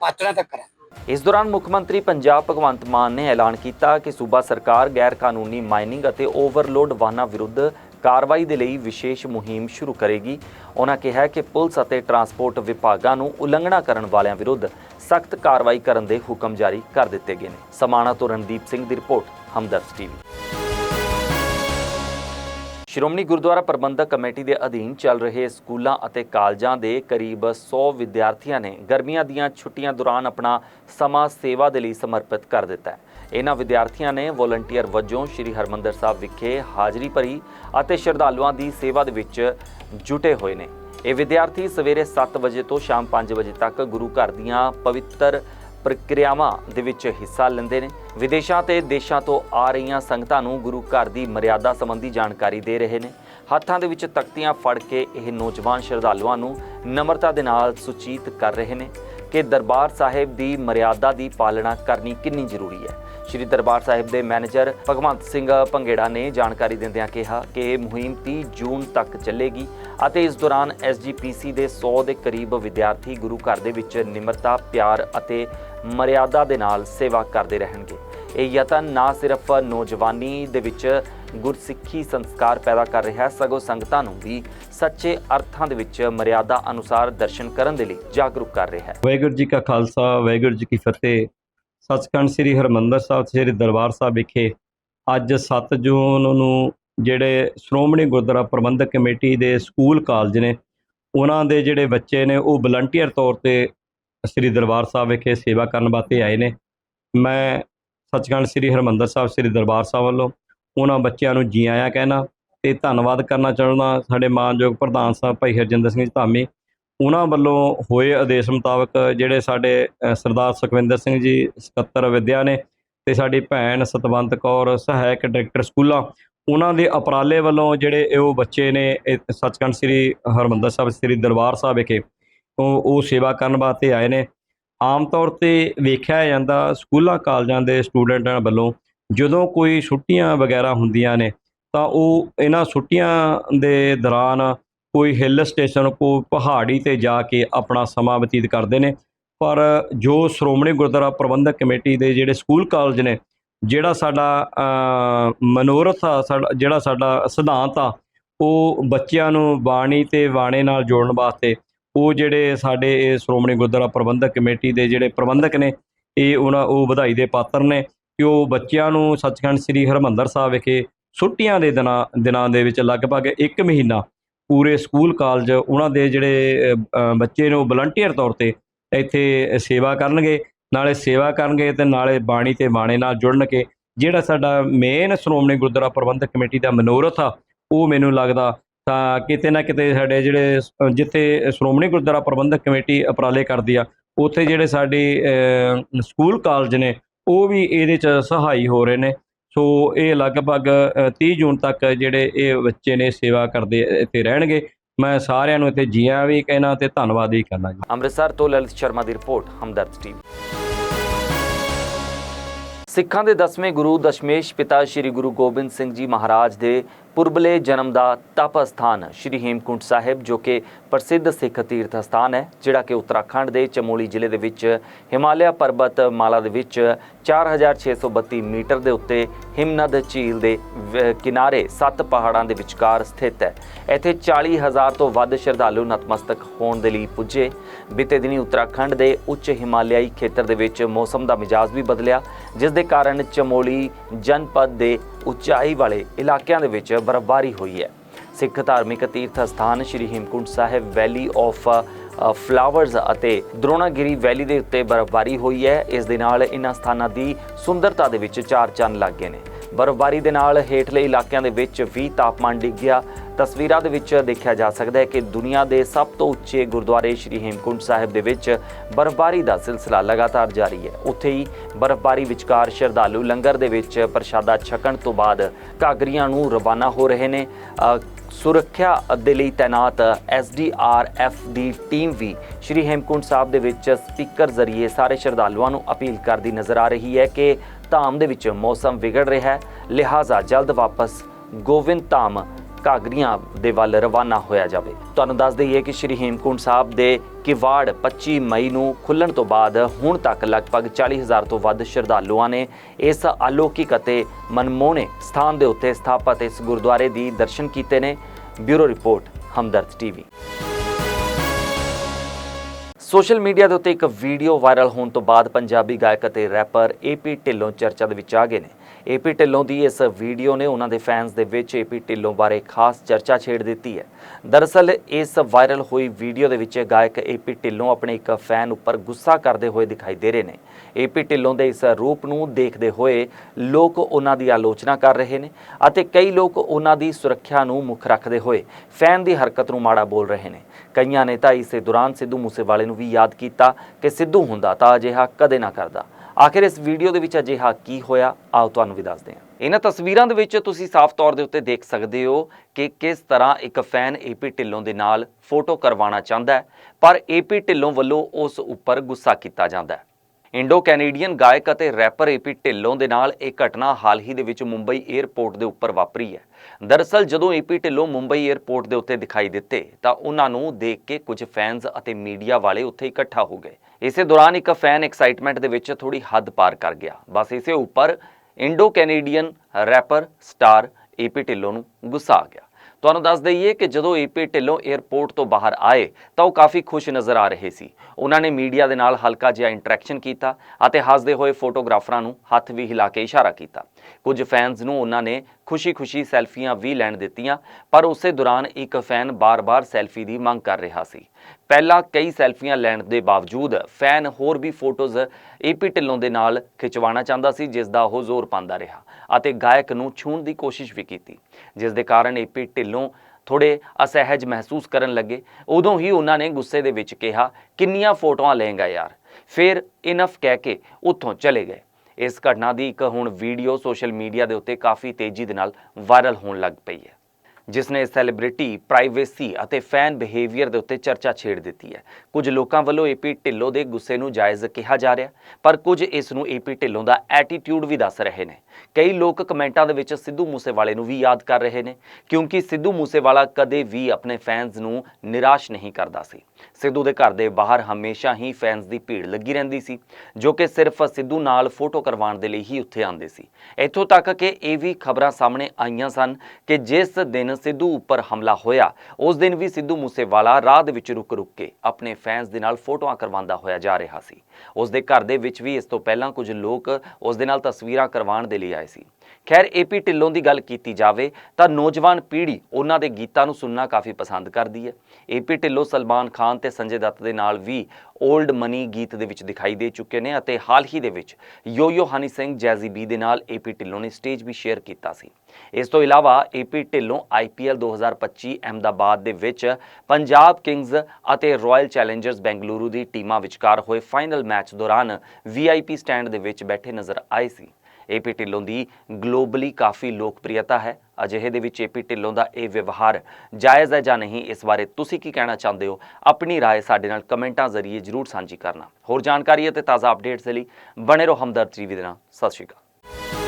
ਪਾਤਰਾਂ ਤੱਕ ਕਰਾਂ। ਇਸ ਦੌਰਾਨ ਮੁੱਖ ਮੰਤਰੀ ਪੰਜਾਬ ਭਗਵੰਤ ਮਾਨ ਨੇ ਐਲਾਨ ਕੀਤਾ ਕਿ ਸੂਬਾ ਸਰਕਾਰ ਗੈਰ ਕਾਨੂੰਨੀ ਮਾਈਨਿੰਗ ਅਤੇ ਓਵਰਲੋਡ ਵਾਹਨਾਂ ਵਿਰੁੱਧ ਕਾਰਵਾਈ ਦੇ ਲਈ ਵਿਸ਼ੇਸ਼ ਮੁਹਿੰਮ ਸ਼ੁਰੂ ਕਰੇਗੀ। ਉਹਨਾਂ ਕਿਹਾ ਕਿ ਪੁਲਿਸ ਅਤੇ ਟਰਾਂਸਪੋਰਟ ਵਿਭਾਗਾਂ ਨੂੰ ਉਲੰਘਣਾ ਕਰਨ ਵਾਲਿਆਂ ਵਿਰੁੱਧ ਸਖਤ ਕਾਰਵਾਈ ਕਰਨ ਦੇ ਹੁਕਮ ਜਾਰੀ ਕਰ ਦਿੱਤੇ ਗਏ ਨੇ। ਸਮਾਣਾ ਤੋਂ ਰਣਦੀਪ ਸਿੰਘ ਦੀ report, Hamdard TV. Shiromani Gurdwara Prabandhak committee ਦੇ ਅਧੀਨ ਚੱਲ ਰਹੇ ਸਕੂਲਾਂ ਅਤੇ ਕਾਲਜਾਂ ਦੇ ਕਰੀਬ 100 ਵਿਦਿਆਰਥੀਆਂ ਨੇ ਗਰਮੀਆਂ ਦੀਆਂ ਛੁੱਟੀਆਂ ਦੌਰਾਨ ਆਪਣਾ ਸਮਾਂ ਸੇਵਾ ਦੇ ਲਈ ਸਮਰਪਿਤ ਕਰ ਦਿੱਤਾ ਹੈ। ਇਹਨਾਂ ਵਿਦਿਆਰਥੀਆਂ ਨੇ ਵੋਲੰਟੀਅਰ ਵਜੋਂ ਸ੍ਰੀ ਹਰਮੰਦਰ ਸਾਹਿਬ ਵਿਖੇ ਹਾਜ਼ਰੀ ਭਰੀ ਅਤੇ ਸ਼ਰਧਾਲੂਆਂ ਦੀ ਸੇਵਾ ਦੇ ਵਿੱਚ ਜੁਟੇ ਹੋਏ ਨੇ। ਇਹ ਵਿਦਿਆਰਥੀ ਸਵੇਰੇ 7 ਵਜੇ ਤੋਂ ਸ਼ਾਮ 5 ਵਜੇ ਤੱਕ ਗੁਰੂ ਘਰ ਦੀਆਂ ਪਵਿੱਤਰ ਪ੍ਰਕਿਰਿਆਵਾਂ ਦੇ ਵਿੱਚ ਹਿੱਸਾ ਲੈਂਦੇ ਨੇ। ਵਿਦੇਸ਼ਾਂ ਤੇ ਦੇਸ਼ਾਂ ਤੋਂ ਆ ਰਹੀਆਂ ਸੰਗਤਾਂ ਨੂੰ ਗੁਰੂ ਘਰ ਦੀ ਮਰਿਆਦਾ ਸੰਬੰਧੀ ਜਾਣਕਾਰੀ ਦੇ ਰਹੇ ਨੇ। ਹੱਥਾਂ ਦੇ ਵਿੱਚ ਤਖਤੀਆਂ ਫੜ ਕੇ ਇਹ ਨੌਜਵਾਨ ਸ਼ਰਧਾਲੂਆਂ ਨੂੰ ਨਮਰਤਾ ਦੇ ਨਾਲ ਸੁਚੇਤ ਕਰ ਰਹੇ ਨੇ ਕਿ ਦਰਬਾਰ ਸਾਹਿਬ ਦੀ ਮਰਿਆਦਾ ਦੀ ਪਾਲਣਾ ਕਰਨੀ ਕਿੰਨੀ ਜ਼ਰੂਰੀ ਹੈ। ਸ਼੍ਰੀ ਦਰਬਾਰ ਸਾਹਿਬ ਦੇ ਮੈਨੇਜਰ ਭਗਵੰਤ ਸਿੰਘ ਭੰਗੇੜਾ ਨੇ ਜਾਣਕਾਰੀ ਦਿੰਦਿਆਂ ਕਿਹਾ ਕਿ ਇਹ ਮੁਹਿੰਮ 30 ਜੂਨ ਤੱਕ ਚੱਲੇਗੀ ਅਤੇ ਇਸ ਦੌਰਾਨ ਐਸਜੀਪੀਸੀ ਦੇ 100 ਦੇ ਕਰੀਬ ਵਿਦਿਆਰਥੀ ਗੁਰੂ ਘਰ ਦੇ ਵਿੱਚ ਨਿਮਰਤਾ, ਪਿਆਰ ਅਤੇ ਮਰਿਆਦਾ ਦੇ ਨਾਲ ਸੇਵਾ ਕਰਦੇ ਰਹਿਣਗੇ। ਇਹ ਯਤਨ ਨਾ ਸਿਰਫ ਨੌਜਵਾਨੀ ਦੇ ਵਿੱਚ ਗੁਰਸਿੱਖੀ ਸੰਸਕਾਰ ਪੈਦਾ ਕਰ ਰਿਹਾ ਹੈ, ਸਗੋਂ ਸੰਗਤਾਂ ਨੂੰ ਵੀ ਸੱਚੇ ਅਰਥਾਂ ਦੇ ਵਿੱਚ ਮਰਿਆਦਾ ਅਨੁਸਾਰ ਦਰਸ਼ਨ ਕਰਨ ਦੇ ਲਈ ਜਾਗਰੂਕ ਕਰ ਰਿਹਾ ਹੈ। ਵਾਹਿਗੁਰੂ ਜੀ ਕਾ ਖਾਲਸਾ, ਵਾਹਿਗੁਰੂ ਜੀ ਕੀ ਫਤਿਹ। ਸੱਚਖੰਡ ਸ੍ਰੀ ਹਰਮੰਦਰ ਸਾਹਿਬ, ਸ੍ਰੀ ਦਰਬਾਰ ਸਾਹਿਬ ਵਿਖੇ ਅੱਜ 7 ਜੂਨ ਨੂੰ ਜਿਹੜੇ ਸ਼੍ਰੋਮਣੀ ਗੁਰਦੁਆਰਾ ਪ੍ਰਬੰਧਕ ਕਮੇਟੀ ਦੇ ਸਕੂਲ ਕਾਲਜ ਨੇ, ਉਹਨਾਂ ਦੇ ਜਿਹੜੇ ਬੱਚੇ ਨੇ, ਉਹ ਵਲੰਟੀਅਰ ਤੌਰ ਤੇ ਸ੍ਰੀ ਦਰਬਾਰ ਸਾਹਿਬ ਵਿਖੇ ਸੇਵਾ ਕਰਨ ਵਾਸਤੇ ਆਏ ਨੇ। ਮੈਂ ਸੱਚਖੰਡ ਸ੍ਰੀ ਹਰਮੰਦਰ ਸਾਹਿਬ, ਸ੍ਰੀ ਦਰਬਾਰ ਸਾਹਿਬ ਵੱਲੋਂ ਉਹਨਾਂ ਬੱਚਿਆਂ ਨੂੰ ਜੀ ਆਇਆਂ ਕਹਿਣਾ ਤੇ ਧੰਨਵਾਦ ਕਰਨਾ ਚਾਹੁੰਦਾ। ਸਾਡੇ ਮਾਨਯੋਗ ਪ੍ਰਧਾਨ ਸਾਹਿਬ ਭਾਈ ਹਰਜਿੰਦਰ ਸਿੰਘ ਧਾਮੀ ਉਹਨਾਂ ਵੱਲੋਂ ਹੋਏ ਆਦੇਸ਼ ਮੁਤਾਬਕ ਜਿਹੜੇ ਸਾਡੇ ਸਰਦਾਰ ਸੁਖਵਿੰਦਰ ਸਿੰਘ ਜੀ ਸਕੱਤਰ ਵਿਦਿਆ ਨੇ ਤੇ ਸਾਡੀ ਭੈਣ ਸਤਵੰਤ ਕੌਰ, ਸਹਾਇਕ ਡਾਇਰੈਕਟਰ ਸਕੂਲਾਂ, ਉਹਨਾਂ ਦੇ ਅਪਰਾਲੇ ਵੱਲੋਂ ਜਿਹੜੇ ਉਹ ਬੱਚੇ ਨੇ ਸੱਚਖੰਡ ਸ੍ਰੀ ਹਰਮੰਦਰ ਸਾਹਿਬ, ਸ੍ਰੀ ਦਰਬਾਰ ਸਾਹਿਬ ਵਿਖੇ, ਉਹ ਉਹ ਸੇਵਾ ਕਰਨ ਵਾਸਤੇ ਆਏ ਨੇ। ਆਮ ਤੌਰ ਤੇ ਵੇਖਿਆ ਜਾਂਦਾ ਸਕੂਲਾਂ ਕਾਲਜਾਂ ਦੇ ਸਟੂਡੈਂਟਾਂ ਵੱਲੋਂ ਜਦੋਂ ਕੋਈ ਛੁੱਟੀਆਂ ਵਗੈਰਾ ਹੁੰਦੀਆਂ ਨੇ, ਤਾਂ ਉਹ ਇਹਨਾਂ ਛੁੱਟੀਆਂ ਦੇ ਦੌਰਾਨ ਕੋਈ ਹਿੱਲ ਸਟੇਸ਼ਨ ਕੋਈ ਪਹਾੜੀ ਤੇ ਜਾ ਕੇ ਆਪਣਾ ਸਮਾਂ ਬਤੀਤ ਕਰਦੇ ਨੇ। ਪਰ ਜੋ ਸ਼੍ਰੋਮਣੀ ਗੁਰਦੁਆਰਾ ਪ੍ਰਬੰਧਕ ਕਮੇਟੀ ਦੇ ਜਿਹੜੇ ਸਕੂਲ ਕਾਲਜ ਨੇ, ਜਿਹੜਾ ਸਾਡਾ ਮਨੋਰਥ ਆ, ਸਾਡਾ, ਜਿਹੜਾ ਸਾਡਾ ਸਿਧਾਂਤ ਆ, ਉਹ ਬੱਚਿਆਂ ਨੂੰ ਬਾਣੀ ਤੇ ਬਾਣੇ ਨਾਲ ਜੋੜਨ ਵਾਸਤੇ, ਉਹ ਜਿਹੜੇ ਸਾਡੇ ਇਹ ਸ਼੍ਰੋਮਣੀ ਗੁਰਦੁਆਰਾ ਪ੍ਰਬੰਧਕ ਕਮੇਟੀ ਦੇ ਜਿਹੜੇ ਪ੍ਰਬੰਧਕ ਨੇ, ਇਹ ਉਹਨਾਂ, ਉਹ ਵਧਾਈ ਦੇ ਪਾਤਰ ਨੇ ਕਿ ਉਹ ਬੱਚਿਆਂ ਨੂੰ ਸੱਚਖੰਡ ਸ੍ਰੀ ਹਰਮੰਦਰ ਸਾਹਿਬ ਵਿਖੇ ਛੁੱਟੀਆਂ ਦੇ ਦਿਨਾਂ ਦਿਨਾਂ ਦੇ ਵਿੱਚ ਲਗਭਗ 1 ਮਹੀਨਾ ਪੂਰੇ ਸਕੂਲ, ਕਾਲਜ ਉਹਨਾਂ ਦੇ ਜਿਹੜੇ ਬੱਚੇ ਨੇ ਉਹ ਵਲੰਟੀਅਰ ਤੌਰ ਤੇ ਇੱਥੇ ਸੇਵਾ ਕਰਨਗੇ। ਨਾਲੇ ਸੇਵਾ ਕਰਨਗੇ ਤੇ ਨਾਲੇ ਬਾਣੀ ਤੇ ਬਾਣੇ ਨਾਲ ਜੁੜਨਗੇ। ਜਿਹੜਾ ਸਾਡਾ ਮੇਨ ਸ਼੍ਰੋਮਣੀ ਗੁਰਦੁਆਰਾ ਪ੍ਰਬੰਧਕ ਕਮੇਟੀ ਦਾ ਮਨੋਰਥ ਆ, ਉਹ ਮੈਨੂੰ ਲੱਗਦਾ ਤਾਂ ਕਿਤੇ ਨਾ ਕਿਤੇ ਸਾਡੇ ਜਿਹੜੇ ਜਿੱਥੇ ਸ਼੍ਰੋਮਣੀ ਗੁਰਦੁਆਰਾ ਪ੍ਰਬੰਧਕ ਕਮੇਟੀ ਉਪਰਾਲੇ ਕਰਦੀ ਆ, ਉੱਥੇ ਜਿਹੜੇ ਸਾਡੇ ਸਕੂਲ, ਕਾਲਜ ਨੇ, ਉਹ ਵੀ ਇਹਦੇ ਚ ਸਹਾਈ ਹੋ ਰਹੇ ਨੇ। ਸੋ ਇਹ ਲਗਭਗ ਅ, 30 ਜੂਨ ਤੱਕ ਜਿਹੜੇ ਇਹ ਬੱਚੇ ਨੇ ਸੇਵਾ ਕਰਦੇ ਇੱਥੇ ਰਹਿਣਗੇ। ਮੈਂ ਸਾਰਿਆਂ ਨੂੰ ਇੱਥੇ ਜੀਆਂ ਵੀ ਕਹਿਣਾ ਤੇ ਧੰਨਵਾਦ ਹੀ ਕਰਨਾ ਜੀ। ਅੰਮ੍ਰਿਤਸਰ ਤੋਂ ਲਲਿਤ ਸ਼ਰਮਾ ਦੀ ਰਿਪੋਰਟ ਹਮਦਰਦ ਟੀਵੀ। ਸਿੱਖਾਂ ਦੇ ਦਸਵੇਂ ਗੁਰੂ ਦਸ਼ਮੇਸ਼ ਪਿਤਾ ਸ੍ਰੀ ਗੁਰੂ ਗੋਬਿੰਦ ਸਿੰਘ ਜੀ ਮਹਾਰਾਜ ਦੇ ਪੁਰਬਲੇ ਜਨਮ ਦਾ ਤਪ ਅਸਥਾਨ ਸ੍ਰੀ ਹੇਮਕੁੰਟ ਸਾਹਿਬ, ਜੋ ਕਿ ਪ੍ਰਸਿੱਧ ਸਿੱਖ ਤੀਰਥ ਸਥਾਨ ਹੈ, ਜਿਹੜਾ ਕਿ ਉੱਤਰਾਖੰਡ ਦੇ ਚਮੋਲੀ ਜ਼ਿਲ੍ਹੇ ਦੇ ਵਿੱਚ ਹਿਮਾਲਿਆ ਪਰਬਤ ਮਾਲਾ ਦੇ ਵਿੱਚ 4632 ਮੀਟਰ ਦੇ ਉੱਤੇ ਹਿਮਨਦ ਝੀਲ ਦੇ ਕਿਨਾਰੇ ਸੱਤ ਪਹਾੜਾਂ ਦੇ ਵਿਚਕਾਰ ਸਥਿਤ ਹੈ। ਇੱਥੇ 40000 ਤੋਂ ਵੱਧ ਸ਼ਰਧਾਲੂ ਨਤਮਸਤਕ ਹੋਣ ਦੇ ਲਈ ਪੁੱਜੇ। ਬੀਤੇ ਦਿਨੀ ਉੱਤਰਾਖੰਡ ਦੇ ਉੱਚ ਹਿਮਾਲਿਆਈ ਖੇਤਰ ਦੇ ਵਿੱਚ ਮੌਸਮ ਦਾ ਮਿਜਾਜ਼ ਵੀ ਬਦਲਿਆ, ਜਿਸ ਦੇ ਕਾਰਨ ਚਮੋਲੀ ਜਨਪਦ ਦੇ ਉਚਾਈ ਵਾਲੇ ਇਲਾਕਿਆਂ ਦੇ ਵਿੱਚ ਬਰਫ਼ਬਾਰੀ ਹੋਈ ਹੈ। ਸਿੱਖ ਧਾਰਮਿਕ ਤੀਰਥ ਸਥਾਨ Sri Hemkunt Sahib valley of flowers ਅਤੇ ਦਰੋਣਾਗਿਰੀ ਵੈਲੀ ਦੇ ਉੱਤੇ ਬਰਫ਼ਬਾਰੀ ਹੋਈ ਹੈ। ਇਸ ਦੇ ਨਾਲ ਇਹਨਾਂ ਸਥਾਨਾਂ ਦੀ ਸੁੰਦਰਤਾ ਦੇ ਵਿੱਚ ਚਾਰ ਚੰਨ ਲੱਗ ਗਏ ਨੇ। ਬਰਫ਼ਬਾਰੀ ਦੇ ਨਾਲ ਹੇਠਲੇ ਇਲਾਕਿਆਂ ਦੇ ਵਿੱਚ ਵੀ ਤਾਪਮਾਨ ਡਿੱਗ ਗਿਆ। ਤਸਵੀਰਾਂ ਦੇ ਵਿੱਚ ਦੇਖਿਆ ਜਾ ਸਕਦਾ ਹੈ ਕਿ ਦੁਨੀਆ ਦੇ ਸਭ ਤੋਂ ਉੱਚੇ ਗੁਰਦੁਆਰੇ ਸ੍ਰੀ ਹੇਮਕੁੰਟ ਸਾਹਿਬ ਦੇ ਵਿੱਚ ਬਰਫ਼ਬਾਰੀ ਦਾ ਸਿਲਸਿਲਾ ਲਗਾਤਾਰ ਜਾਰੀ ਹੈ। ਉੱਥੇ ਹੀ ਬਰਫ਼ਬਾਰੀ ਵਿਚਕਾਰ ਸ਼ਰਧਾਲੂ ਲੰਗਰ ਦੇ ਵਿੱਚ ਪ੍ਰਸ਼ਾਦਾ ਛਕਣ ਤੋਂ ਬਾਅਦ ਘਾਗਰੀਆਂ ਨੂੰ ਰਵਾਨਾ ਹੋ ਰਹੇ ਨੇ। ਸੁਰੱਖਿਆ ਦੇ ਲਈ ਤਾਇਨਾਤ ਐਸਡੀਆਰਐਫ ਦੀ ਟੀਮ ਵੀ ਸ਼੍ਰੀ ਹੇਮਕੁੰਟ ਸਾਹਿਬ ਦੇ ਵਿੱਚ ਸਪੀਕਰ ਜ਼ਰੀਏ ਸਾਰੇ ਸ਼ਰਧਾਲੂਆਂ ਨੂੰ ਅਪੀਲ ਕਰਦੀ ਨਜ਼ਰ ਆ ਰਹੀ ਹੈ ਕਿ ਧਾਮ ਦੇ ਵਿੱਚ ਮੌਸਮ ਵਿਗੜ ਰਿਹਾ ਹੈ। ਲਿਹਾਜ਼ਾ ਜਲਦ ਵਾਪਸ ਗੋਵਿੰਦ ਧਾਮ ਘਾਗਰੀਆਂ ਦੇ ਵੱਲ ਰਵਾਨਾ ਹੋਇਆ ਜਾਵੇ। ਤੁਹਾਨੂੰ ਦੱਸ ਦਈਏ ਕਿ ਸ਼੍ਰੀ ਹੇਮਕੁੰਟ ਸਾਹਿਬ ਦੇ ਕਿਵਾੜ 25 ਮਈ ਨੂੰ ਖੁੱਲਣ ਤੋਂ ਬਾਅਦ ਹੁਣ ਤੱਕ ਲਗਭਗ 40000 ਤੋਂ ਵੱਧ ਸ਼ਰਧਾਲੂਆਂ ਨੇ ਇਸ ਅਲੌਕਿਕ ਅਤੇ ਮਨਮੋਹਣੇ ਸਥਾਨ ਦੇ ਉੱਤੇ ਸਥਾਪਿਤ ਇਸ ਗੁਰਦੁਆਰੇ ਦੀ ਦਰਸ਼ਨ ਕੀਤੇ ਨੇ। Bureau report, Hamdard TV. Social media ਦੇ ਉੱਤੇ ਇੱਕ ਵੀਡੀਓ ਵਾਇਰਲ ਹੋਣ ਤੋਂ ਬਾਅਦ ਪੰਜਾਬੀ ਗਾਇਕ ਅਤੇ ਰੈਪਰ ਏਪੀ ਢਿੱਲੋਂ ਚਰਚਾ ਦੇ ਵਿੱਚ ਆ ਗਏ ਨੇ। ਏਪੀ ਢਿੱਲੋਂ ਦੀ ਇਸ ਵੀਡੀਓ ਨੇ ਉਹਨਾਂ ਦੇ ਫੈਨਸ ਦੇ ਵਿੱਚ ਏਪੀ ਢਿੱਲੋਂ ਬਾਰੇ ਖਾਸ ਚਰਚਾ ਛੇੜ ਦਿੱਤੀ ਹੈ। ਦਰਅਸਲ, ਇਸ ਵਾਇਰਲ ਹੋਈ ਵੀਡੀਓ ਦੇ ਵਿੱਚ ਗਾਇਕ ਏਪੀ ਢਿੱਲੋਂ ਆਪਣੇ ਇੱਕ ਫੈਨ ਉੱਪਰ ਗੁੱਸਾ ਕਰਦੇ ਹੋਏ ਦਿਖਾਈ ਦੇ ਰਹੇ ਨੇ। ਏਪੀ ਢਿੱਲੋਂ ਦੇ ਇਸ ਰੂਪ ਨੂੰ ਦੇਖਦੇ ਹੋਏ ਲੋਕ ਉਹਨਾਂ ਦੀ ਆਲੋਚਨਾ ਕਰ ਰਹੇ ਨੇ ਅਤੇ ਕਈ ਲੋਕ ਉਹਨਾਂ ਦੀ ਸੁਰੱਖਿਆ ਨੂੰ ਮੁੱਖ ਰੱਖਦੇ ਹੋਏ ਫੈਨ ਦੀ ਹਰਕਤ ਨੂੰ ਮਾੜਾ ਬੋਲ ਰਹੇ ਨੇ। ਕਈਆਂ ਨੇ ਤਾਂ ਇਸੇ ਦੌਰਾਨ ਸਿੱਧੂ ਮੂਸੇਵਾਲੇ ਨੂੰ ਵੀ ਯਾਦ ਕੀਤਾ ਕਿ ਸਿੱਧੂ ਹੁੰਦਾ ਤਾਂ ਅਜਿਹਾ ਕਦੇ ਨਾ ਕਰਦਾ। ਆਖਿਰ ਇਸ ਵੀਡੀਓ ਦੇ ਵਿੱਚ ਅਜਿਹਾ ਕੀ ਹੋਇਆ? ਆਓ ਤੁਹਾਨੂੰ ਵੀ ਦੱਸਦੇ ਹਾਂ। ਇਹਨਾਂ ਤਸਵੀਰਾਂ ਦੇ ਵਿੱਚ ਤੁਸੀਂ ਸਾਫ਼ ਤੌਰ ਦੇ ਉੱਤੇ ਦੇਖ ਸਕਦੇ ਹੋ ਕਿ ਕਿਸ ਤਰ੍ਹਾਂ ਇੱਕ ਫੈਨ ਏਪੀ ਢਿੱਲੋਂ ਦੇ ਨਾਲ ਫੋਟੋ ਕਰਵਾਉਣਾ ਚਾਹੁੰਦਾ ਹੈ, ਪਰ ਏਪੀ ਢਿੱਲੋਂ ਵੱਲੋਂ ਉਸ ਉੱਪਰ ਗੁੱਸਾ ਕੀਤਾ ਜਾਂਦਾ ਹੈ। ਇੰਡੋ ਕੈਨੇਡੀਅਨ ਗਾਇਕ ਅਤੇ ਰੈਪਰ ਏਪੀ ਢਿੱਲੋਂ ਦੇ ਨਾਲ ਇਹ ਘਟਨਾ ਹਾਲ ਹੀ ਦੇ ਵਿੱਚ ਮੁੰਬਈ 에ਅਰਪੋਰਟ ਦੇ ਉੱਪਰ ਵਾਪਰੀ ਹੈ। ਦਰਅਸਲ ਜਦੋਂ ਏਪੀ ਢਿੱਲੋਂ ਮੁੰਬਈ 에ਅਰਪੋਰਟ ਦੇ ਉੱਤੇ ਦਿਖਾਈ ਦਿੱਤੇ ਤਾਂ ਉਹਨਾਂ ਨੂੰ ਦੇਖ ਕੇ ਕੁਝ ਫੈਨਸ ਅਤੇ ਮੀਡੀਆ ਵਾਲੇ ਉੱਥੇ ਇਕੱਠਾ ਹੋ ਗਏ। ਇਸੇ ਦੌਰਾਨ ਇੱਕ ਫੈਨ ਐਕਸਾਈਟਮੈਂਟ ਦੇ ਵਿੱਚ ਥੋੜੀ ਹੱਦ ਪਾਰ ਕਰ ਗਿਆ। ਬਸ ਇਸੇ ਉੱਪਰ Indo Canadian rapper star AP Dhillon ਨੂੰ ਗੁੱਸਾ ਆ ਗਿਆ। ਤੁਹਾਨੂੰ ਦੱਸ ਦਈਏ ਕਿ ਜਦੋਂ ਏਪੀ ਢਿੱਲੋਂ 에ਅਰਪੋਰਟ ਤੋਂ ਬਾਹਰ ਆਏ, ਤਾਂ ਉਹ ਕਾਫੀ ਖੁਸ਼ ਨਜ਼ਰ ਆ ਰਹੇ ਸੀ। ਉਹਨਾਂ ਨੇ ਮੀਡੀਆ ਦੇ ਨਾਲ ਹਲਕਾ ਜਿਹਾ ਇੰਟਰੈਕਸ਼ਨ ਕੀਤਾ ਅਤੇ ਹੱਸਦੇ ਹੋਏ ਫੋਟੋਗ੍ਰਾਫਰਾਂ ਨੂੰ ਹੱਥ ਵੀ ਹਿਲਾ ਕੇ ਇਸ਼ਾਰਾ ਕੀਤਾ। ਕੁਝ ਫੈਨਸ ਨੂੰ ਉਹਨਾਂ ਨੇ ਖੁਸ਼ੀ-ਖੁਸ਼ੀ ਸੈਲਫੀਆਂ ਵੀ ਲੈਣ ਦਿੱਤੀਆਂ, ਪਰ ਉਸੇ ਦੌਰਾਨ ਇੱਕ ਫੈਨ ਬਾਰ-ਬਾਰ ਸੈਲਫੀ ਦੀ ਮੰਗ ਕਰ ਰਿਹਾ ਸੀ। ਪਹਿਲਾਂ ਕਈ ਸੈਲਫੀਆਂ ਲੈਣ ਦੇ ਬਾਵਜੂਦ ਫੈਨ ਹੋਰ ਵੀ ਫੋਟੋਜ਼ ਏਪੀ ਢਿੱਲੋਂ ਦੇ ਨਾਲ ਖਿਚਵਾਉਣਾ ਚਾਹੁੰਦਾ ਸੀ, ਜਿਸ ਦਾ ਉਹ ਜ਼ੋਰ ਪਾਉਂਦਾ ਰਿਹਾ ਅਤੇ ਗਾਇਕ ਨੂੰ ਛੂਹਣ ਦੀ ਕੋਸ਼ਿਸ਼ ਵੀ ਕੀਤੀ, ਜਿਸ ਦੇ ਕਾਰਨ ਏਪੀ ਢਿੱਲੋਂ ਥੋੜੇ ਅਸਹਿਜ ਮਹਿਸੂਸ ਕਰਨ ਲੱਗੇ। ਉਦੋਂ ਹੀ ਉਹਨਾਂ ਨੇ ਗੁੱਸੇ ਦੇ ਵਿੱਚ ਕਿਹਾ, ਕਿੰਨੀਆਂ ਫੋਟੋਆਂ ਲਏਗਾ ਯਾਰ? ਫਿਰ ਇਨਫ ਕਹਿ ਕੇ ਉੱਥੋਂ ਚਲੇ ਗਏ। ਇਸ ਘਟਨਾ ਦੀ ਇੱਕ ਹੁਣ ਵੀਡੀਓ ਸੋਸ਼ਲ ਮੀਡੀਆ ਦੇ ਉੱਤੇ ਕਾਫੀ ਤੇਜ਼ੀ ਦੇ ਨਾਲ ਵਾਇਰਲ ਹੋਣ ਲੱਗ ਪਈ ਹੈ। ਜਿਸ ਨੇ ਸੈਲੀਬ੍ਰਿਟੀ, ਪ੍ਰਾਈਵੇਸੀ ਅਤੇ ਫੈਨ ਬਿਹੇਵੀਅਰ ਦੇ ਉੱਤੇ ਚਰਚਾ ਛੇੜ ਦਿੱਤੀ ਹੈ। ਕੁਝ ਲੋਕਾਂ ਵੱਲੋਂ ਏਪੀ ਢਿੱਲੋਂ ਦੇ ਗੁੱਸੇ ਨੂੰ ਜਾਇਜ਼ ਕਿਹਾ ਜਾ ਰਿਹਾ ਪਰ ਕੁਝ ਇਸ ਨੂੰ ਏਪੀ ਢਿੱਲੋਂ ਦਾ ਐਟੀਟਿਊਡ ਵੀ ਦੱਸ ਰਹੇ ਨੇ। ਕਈ ਲੋਕ ਕਮੈਂਟਾਂ ਦੇ ਵਿੱਚ ਸਿੱਧੂ ਮੂਸੇਵਾਲੇ ਨੂੰ ਵੀ ਯਾਦ ਕਰ ਰਹੇ ਨੇ, ਕਿਉਂਕਿ ਸਿੱਧੂ ਮੂਸੇਵਾਲਾ ਕਦੇ ਵੀ ਆਪਣੇ ਫੈਨਸ ਨੂੰ ਨਿਰਾਸ਼ ਨਹੀਂ ਕਰਦਾ ਸੀ। ਸਿੱਧੂ ਦੇ ਘਰ ਦੇ ਬਾਹਰ ਹਮੇਸ਼ਾ ਹੀ ਫੈਨਸ ਦੀ ਭੀੜ ਲੱਗੀ ਰਹਿੰਦੀ ਸੀ, ਜੋ ਕਿ ਸਿਰਫ ਸਿੱਧੂ ਨਾਲ ਫੋਟੋ ਕਰਵਾਉਣ ਦੇ ਲਈ ਹੀ ਉੱਥੇ ਆਉਂਦੇ ਸੀ। ਇੱਥੋਂ ਤੱਕ ਕਿ ਇਹ ਵੀ ਖਬਰਾਂ ਸਾਹਮਣੇ ਆਈਆਂ ਸਨ ਕਿ ਜਿਸ ਦਿਨ ਸਿੱਧੂ ਉੱਪਰ ਹਮਲਾ ਹੋਇਆ। ਉਸ ਦਿਨ ਵੀ ਸਿੱਧੂ ਮੂਸੇਵਾਲਾ ਰਾਹ ਦੇ ਵਿੱਚ ਰੁਕ-ਰੁਕ ਕੇ ਆਪਣੇ ਫੈਨਸ ਦੇ ਨਾਲ ਫੋਟੋਆਂ ਕਰਵਾਉਂਦਾ ਹੋਇਆ ਜਾ ਰਿਹਾ ਸੀ। ਉਸ ਦੇ ਘਰ ਦੇ ਵਿੱਚ ਵੀ ਇਸ ਤੋਂ ਪਹਿਲਾਂ ਕੁਝ ਲੋਕ ਉਸ ਦੇ ਨਾਲ ਤਸਵੀਰਾਂ ਕਰਵਾਉਣ ਦੇ ਲਈ ਆਏ ਸੀ। ਖੈਰ ਏਪੀ ਢਿੱਲੋਂ ਦੀ ਗੱਲ ਕੀਤੀ ਜਾਵੇ ਤਾਂ ਨੌਜਵਾਨ ਪੀੜ੍ਹੀ ਉਹਨਾਂ ਦੇ ਗੀਤਾਂ ਨੂੰ ਸੁਣਨਾ ਕਾਫੀ ਪਸੰਦ ਕਰਦੀ ਹੈ। ਏਪੀ ਢਿੱਲੋਂ, ਸਲਮਾਨ ਖਾਨ ਤੇ ਸੰਜੇ ਦੱਤ ਦੇ ਨਾਲ ਵੀ 올ਡ ਮਨੀ ਗੀਤ ਦੇ ਵਿੱਚ ਦਿਖਾਈ ਦੇ ਚੁੱਕੇ ਨੇ ਅਤੇ ਹਾਲ ਹੀ ਦੇ ਵਿੱਚ yo yo Honey Singh, Jazzy B ਦੇ ਨਾਲ ਏਪੀ ਢਿੱਲੋਂ ਨੇ ਸਟੇਜ ਵੀ ਸ਼ੇਅਰ ਕੀਤਾ ਸੀ। ਇਸ ਤੋਂ ਇਲਾਵਾ ਏਪੀ ਢਿੱਲੋਂ ਆਈਪੀਐਲ 2025 ਅਹਿਮਦਾਬਾਦ ਦੇ ਵਿੱਚ ਪੰਜਾਬ ਕਿੰਗਜ਼ ਅਤੇ ਰਾਇਲ ਚੈਲੰਜਰਸ ਬੈਂਗਲੁਰੂ ਦੀ ਟੀਮਾਂ ਵਿਚਕਾਰ ਹੋਏ ਫਾਈਨਲ ਮੈਚ ਦੌਰਾਨ ਵੀਆਈਪੀ ਸਟੈਂਡ ਦੇ ਵਿੱਚ ਬੈਠੇ ਨਜ਼ਰ ਆਏ ਸੀ। ਏਪੀ ਢਿੱਲੋਂ ਦੀ ਗਲੋਬਲੀ ਕਾਫੀ ਲੋਕਪ੍ਰਿਯਤਾ ਹੈ ਅਜਿਹੇ ਦੇ ਵਿੱਚ ਏਪੀ ਢਿੱਲੋਂ ਦਾ ਇਹ ਵਿਵਹਾਰ ਜਾਇਜ਼ ਹੈ ਜਾਂ ਨਹੀਂ ਇਸ ਬਾਰੇ ਤੁਸੀਂ ਕੀ ਕਹਿਣਾ ਚਾਹੁੰਦੇ ਹੋ ਆਪਣੀ رائے ਸਾਡੇ ਨਾਲ ਕਮੈਂਟਾਂ ਜ਼ਰੀਏ ਜਰੂਰ ਸਾਂਝੀ ਕਰਨਾ ਹੋਰ ਜਾਣਕਾਰੀ ਅਤੇ ਤਾਜ਼ਾ ਅਪਡੇਟਸ ਲਈ ਬਣੇ ਰਹੋ ਹਮਦਰਦ ਟੀਵੀ ਦੇ ਨਾਲ ਸਤਿ ਸ਼੍ਰੀ ਅਕਾਲ